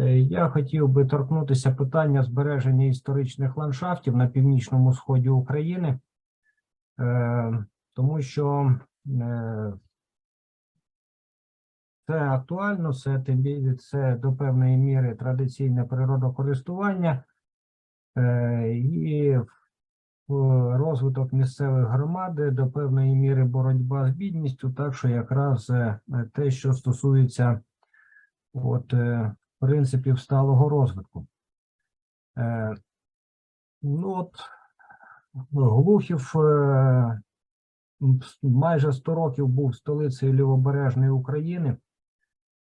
Е, Я хотів би торкнутися питання збереження історичних ландшафтів на північному сході України, е, тому що е, це актуально, це тим це до певної міри традиційне природокористування і розвиток місцевих громад, до певної міри боротьба з бідністю, так що якраз те, що стосується от, принципів сталого розвитку. Е, Ну, от, Глухів е, майже 100 років був столицею лівобережної України.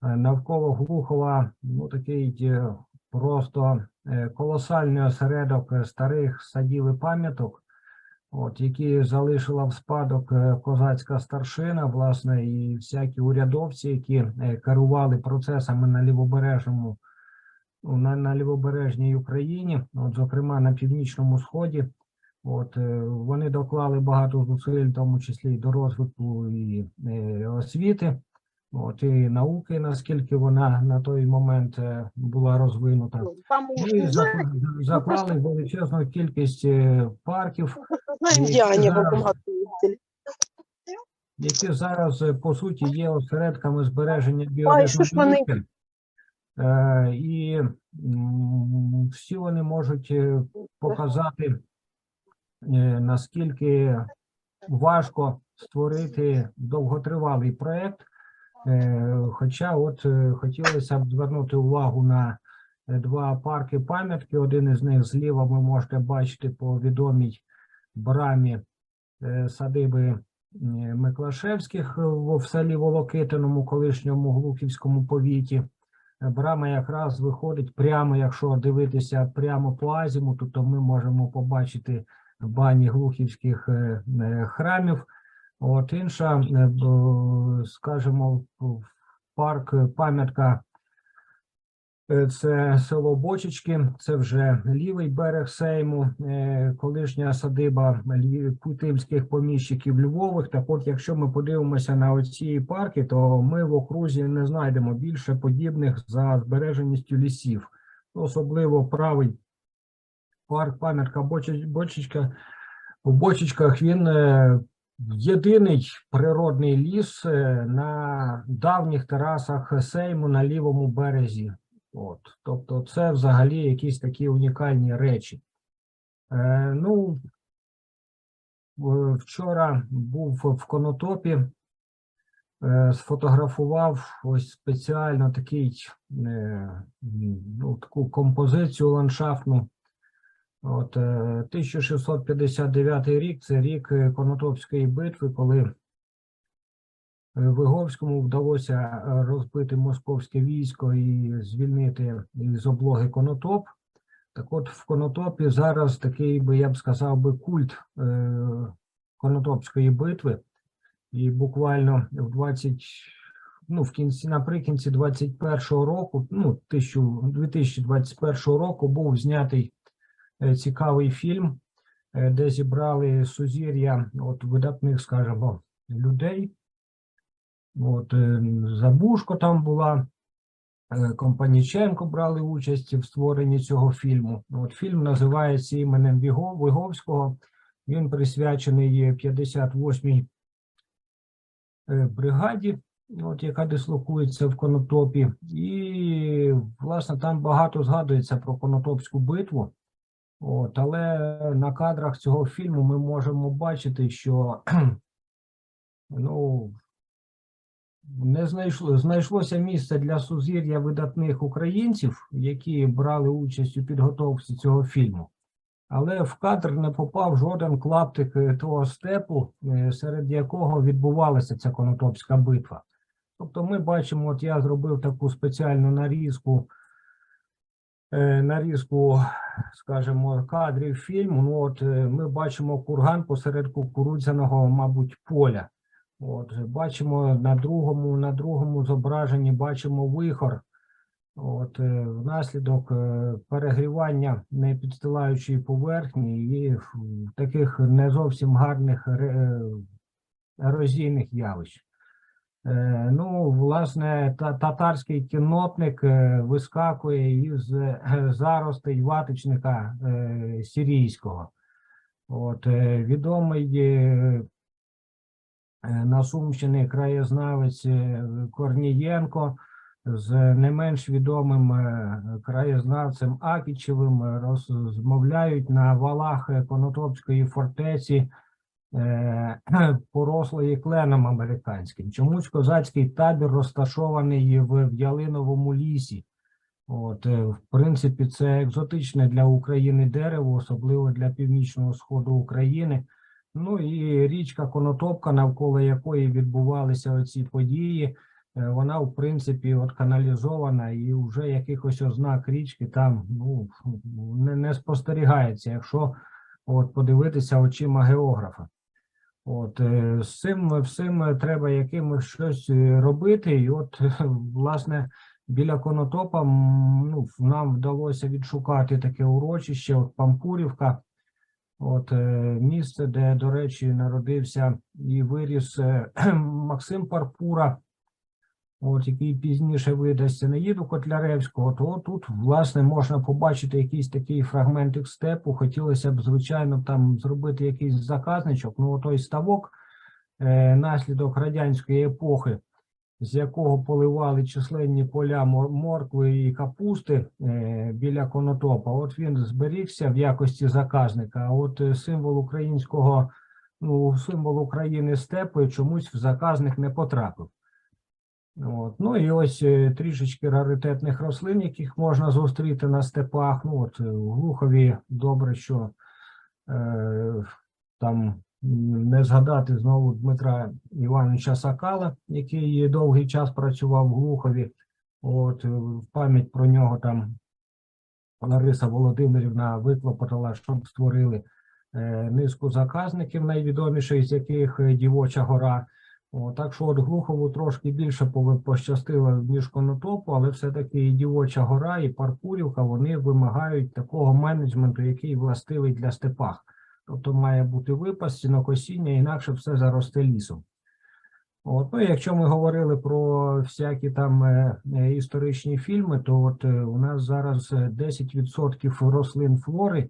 Е, Навколо Глухова ну, такий е, просто е, колосальний осередок старих садів і пам'яток, от, які залишила в спадок е, козацька старшина, власне, і всякі урядовці, які е, керували процесами на лівобережному на, на лівобережній Україні, от, зокрема на північному сході. От е, вони доклали багато зусиль, в тому числі і до розвитку і освіти, от і науки, наскільки вона на той момент е, була розвинута. Ну, Ну, уже і заклали величезну кількість е, парків, знаем, и где они в да. каком году ездили. які зараз е, по суті є осередками збереження біорізноманіття. І всі вони можуть показати, наскільки важко створити довготривалий проект. Е, Хоча, от е, хотілося б звернути увагу на е, два парки пам'ятки. Один із них зліва ви можете бачити по відомій брамі садиби Миклашевських в селі Волокитиному, колишньому Глухівському повіті. Брама якраз виходить прямо, якщо дивитися прямо по азімуту, то ми можемо побачити бані глухівських храмів. От інша, е, скажімо, в- парк пам'ятка Е, Це село Бочечки, це вже лівий берег Сейму, е, колишня садиба львів- поміщиків Львових. Так от, якщо ми подивимося на оці парки, то ми в окрузі не знайдемо більше подібних за збереженістю лісів. Особливо правий парк пам'ятка Бочеч- Бочечка. У Бочечках він єдиний природний ліс е, на давніх терасах Сейму на лівому березі. От, тобто, це взагалі якісь такі унікальні речі. Е, ну, вчора був в Конотопі, е, сфотографував ось спеціально такий, е, ну, таку композицію ландшафтну. От, е, 1659 рік це рік е, Конотопської битви, коли е, Виговському вдалося е, розбити московське військо і звільнити з облоги Конотоп. Так от в Конотопі зараз такий би, я б сказав би, культ е, Конотопської битви. І буквально в 20, ну, в кінці, наприкінці 21-го року, ну, 1000 2021 року був знятий е, цікавий фільм, е, де зібрали сузір'я от видатних, скажімо, людей. От е, Забушко там була, е, Компаніченко брали участь в створенні цього фільму. От фільм називається іменем Виговського. Він присвячений 58-й е, бригаді, от, яка дислокується в Конотопі. І, власне, там багато згадується про Конотопську битву. От, але на кадрах цього фільму ми можемо бачити, що ну, не знайшло, знайшлося місце для сузір'я видатних українців, які брали участь у підготовці цього фільму. Але в кадр не попав жоден клаптик того степу, е, серед якого відбувалася ця Конотопська битва. Тобто ми бачимо, от я зробив таку спеціальну нарізку, нарізку, скажімо, кадрів фільму. Ну, от е, ми бачимо курган посеред кукурудзяного, мабуть, поля. От, бачимо на другому, на другому зображенні бачимо вихор. От, е, внаслідок е, перегрівання непідстилаючої поверхні і таких не зовсім гарних е, ерозійних явищ. Е, Ну, власне, татарський кіннотник е, вискакує із е, заростей ватичника сирійського. От, відомий на Сумщині краєзнавець Корнієнко з не менш відомим краєзнавцем Акічевим розмовляють на валах Конотопської фортеці, порослої кленом американським. Чомусь козацький табір розташований в в Ялиновому лісі. От, е, в принципі, це екзотичне для України дерево, особливо для північного сходу України. Ну і річка Конотопка, навколо якої відбувалися оці події, е, вона, в принципі, от каналізована, і вже якихось ознак річки там ну, не, не спостерігається, якщо от, подивитися очима географа. От е, з цим всім треба якимось щось е, робити. І от, власне, біля Конотопа ну, нам вдалося відшукати таке урочище, от Пампурівка. От е, місце, де, до речі, народився і виріс Максим Парпура, от який пізніше видасться Неїду Котляревського, то тут, власне, можна побачити якийсь такий фрагментик степу. Хотілося б, звичайно, там зробити якийсь заказничок. Ну, той ставок, е, наслідок радянської епохи, з якого поливали численні поля мор- моркви і капусти е, біля конотопа. От він зберігся в якості заказника. А от е, символ українського, ну, символ України степу чомусь в заказник не потрапив. От. Ну і ось е, трішечки раритетних рослин, яких можна зустріти на степах. Ну, от е, в Глухові добре, що е, там не згадати знову Дмитра Івановича Сакала, який довгий час працював в Глухові. От е, в пам'ять про нього там Лариса Володимирівна виклопотала, щоб створили е, низку заказників, найвідоміших з яких е, Дівоча гора. О, так що от Глухову трошки більше пощастило, ніж Конотопу, але все-таки і Дівоча гора, і Паркурівка, вони вимагають такого менеджменту, який властивий для степах. Тобто має бути випас, сінокосіння, інакше все заросте лісом. От, ну, якщо ми говорили про всякі там е, е, історичні фільми, то от е, у нас зараз е, 10% рослин флори,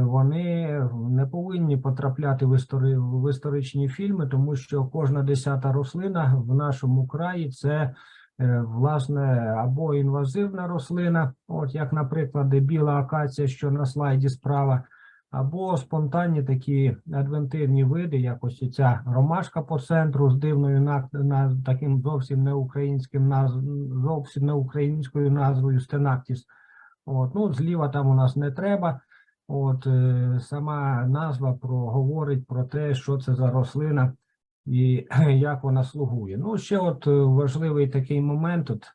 вони не повинні потрапляти в, істори, в історичні фільми, тому що кожна десята рослина в нашому краї це е, власне або інвазивна рослина, от як, наприклад, біла акація, що на слайді справа, або спонтанні такі адвентивні види, як ось ця ромашка по центру з дивною на, на таким зовсім не українським наз, зовсім не українською назвою стенактіс. От, ну, зліва там у нас не треба. От е, сама назва про говорить про те, що це за рослина і як вона слугує. Ну, ще от е, важливий такий момент. От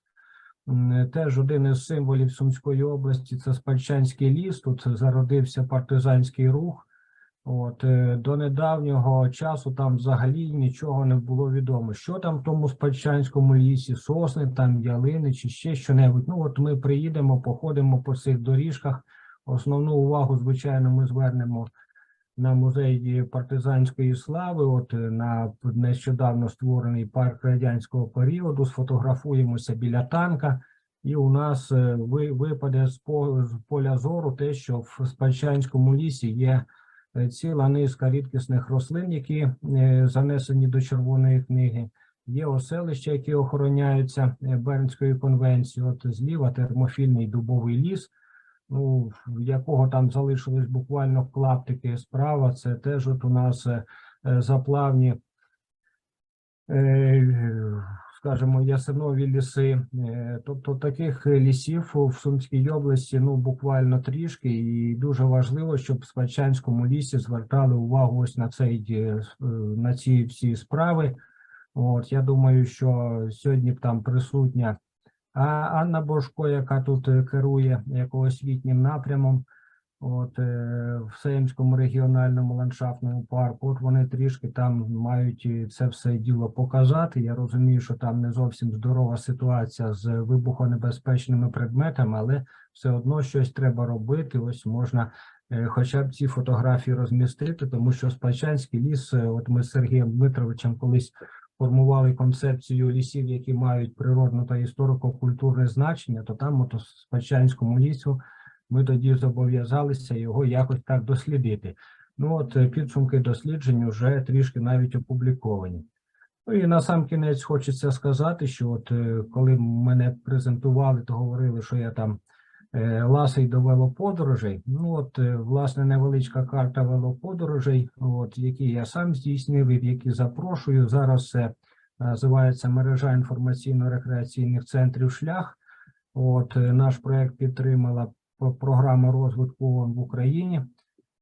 теж один із символів Сумської області це Спальчанський ліс. Тут зародився партизанський рух. От е, до недавнього часу там взагалі нічого не було відомо. Що там в тому Спальчанському лісі, сосни, там ялини чи ще що-небудь. Ну от ми приїдемо, походимо по цих доріжках. Основну увагу, звичайно, ми звернемо на музей партизанської слави. От е, на нещодавно створений парк радянського періоду. Сфотографуємося біля танка, і у нас е, випаде з поля зору те, що в Спальчанському лісі є е, ціла низка рідкісних рослин, які занесені до Червоної книги. Є оселища, які охороняються Бернською конвенцією. От зліва термофільний дубовий ліс, ну, в якого там залишились буквально клаптики справа. Це теж от у нас е, е, заплавні, е, скажімо, ясенові ліси. Тобто таких лісів в Сумській області ну буквально трішки, і дуже важливо, щоб в Спадчанському лісі звертали увагу ось на цей на ці всі справи. От я думаю, що сьогодні там присутня Анна Божко, яка тут е, керує освітнім напрямом, от е, в Сеймському регіональному ландшафтному парку. От вони трішки там мають е, це все діло показати. Я розумію, що там не зовсім здорова ситуація з вибухонебезпечними предметами, але все одно щось треба робити. Ось можна хоча б ці фотографії розмістити, тому що Спадчанський ліс, от ми з Сергієм Дмитровичем колись формували концепцію лісів, які мають природно та історико-культурне значення, то там, от у Спадщанському лісу, ми тоді зобов'язалися його якось так дослідити. Ну от е, підсумки досліджень вже трішки навіть опубліковані. Ну і на сам кінець хочеться сказати, що от е, коли мене презентували, то говорили, що я там ласий до велоподорожей. Ну от, е, власне, невеличка карта велоподорожей, от, які я сам здійснив і в які запрошую. Зараз це називається мережа інформаційно-рекреаційних центрів Шлях. От, е, наш проект підтримала програма розвитку ООН в Україні.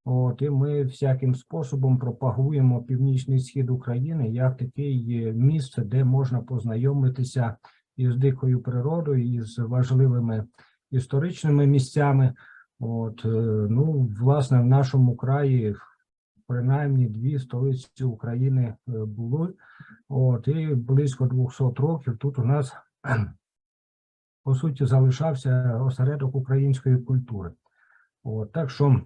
От, і ми всяким способом пропагуємо північний схід України як такий е, місце, де можна познайомитися із дикою природою, із важливими історичними місцями. От, е, ну, власне, в нашому краї принаймні дві столиці України е, були. От, і близько 200 років тут у нас, по суті, залишався осередок української культури. От, так що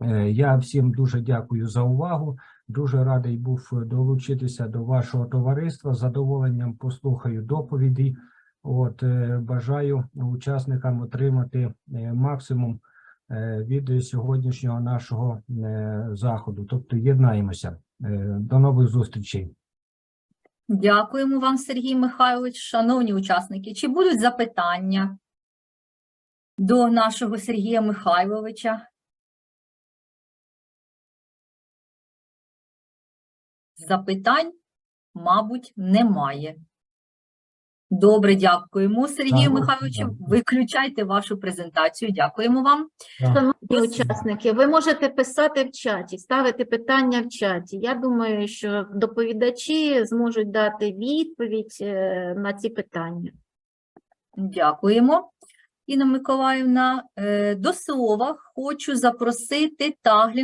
Е, Я всім дуже дякую за увагу. Дуже радий був долучитися до вашого товариства. З задоволенням послухаю доповіді. От е, бажаю учасникам отримати е, максимум е, від сьогоднішнього нашого заходу. Тобто єднаємося. До нових зустрічей. Дякуємо вам, Сергій Михайлович. Шановні учасники, чи будуть запитання до нашого Сергія Михайловича? Запитань, мабуть, немає. Добре, дякуємо, Сергію Михайловичу. Виключайте вашу презентацію. Дякуємо вам. Шановні учасники, ви можете писати в чаті, ставити питання в чаті. Я думаю, що доповідачі зможуть дати відповідь е, на ці питання. Дякуємо, Інна Миколаївна. Е, До слова хочу запросити Таглін